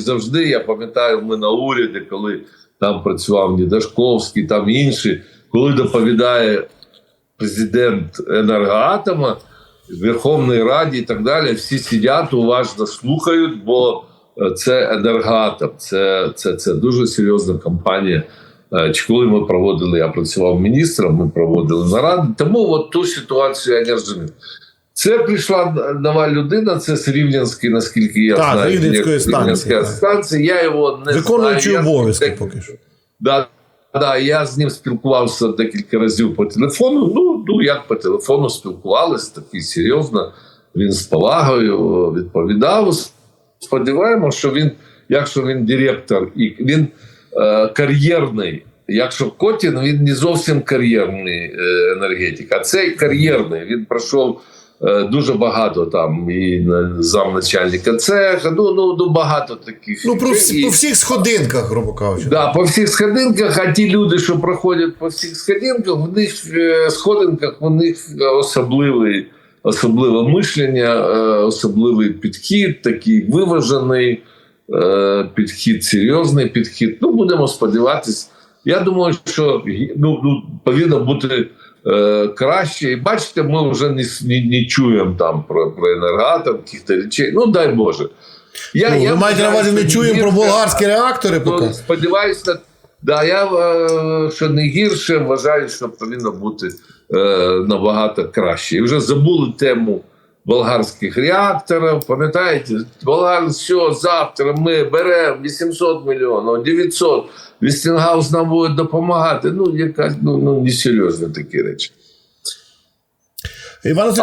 завжди. Я пам'ятаю, ми на уряді, коли там працював Нідашковський, там інші, коли доповідає президент енергоатома в Верховній Раді і так далі, всі сидять, уважно слухають, бо е, це енергоатом, це, це, це дуже серйозна компанія. Е, Чи коли ми проводили, я працював міністром, ми проводили наради. Тому от ту ситуацію я не розумію. Це прийшла нова людина, це з Рівненської, наскільки я Так, знаю. Рівненської станції, станція. Я його не. Я обов'язки поки що. Да, да, я з ним спілкувався декілька разів по телефону. Ну, ну як по телефону спілкувалися, такий серйозно. Він з повагою відповідав. Сподіваємося, що він, якщо він директор і він е, кар'єрний. Якщо Котін, він не зовсім кар'єрний е, енергетик, а цей кар'єрний. Він пройшов дуже багато там і на замначальника цеха. Ну, ну, ну багато таких. Ну, про всі, І- по всіх сходинках, грубо кажучи. Да, по всіх сходинках, а ті люди, що проходять по всіх сходинках, в них е, сходинках у них особливий, особливе мишлення, е, особливий підхід, такий виважений е, підхід, серйозний підхід. Ну, будемо сподіватись. Я думаю, що ну, ну, повинно бути е, краще. І бачите, ми вже не, не, не чуємо там про, про енергатор, яких-то речей. Ну, дай Боже. Я, Ну, ви маєте на увазі, не чуємо про болгарські реактори поки? Ну, сподіваюся, да, я е, що не гірше вважаю, що повинно бути е, набагато краще. І вже забули тему болгарських реакторів. Пам'ятаєте, болгар, все, завтра ми беремо 800 мільйонів, 900, Вістінгаус нам буде допомагати. Ну, якась ну, ну несерйозні такі речі. Іван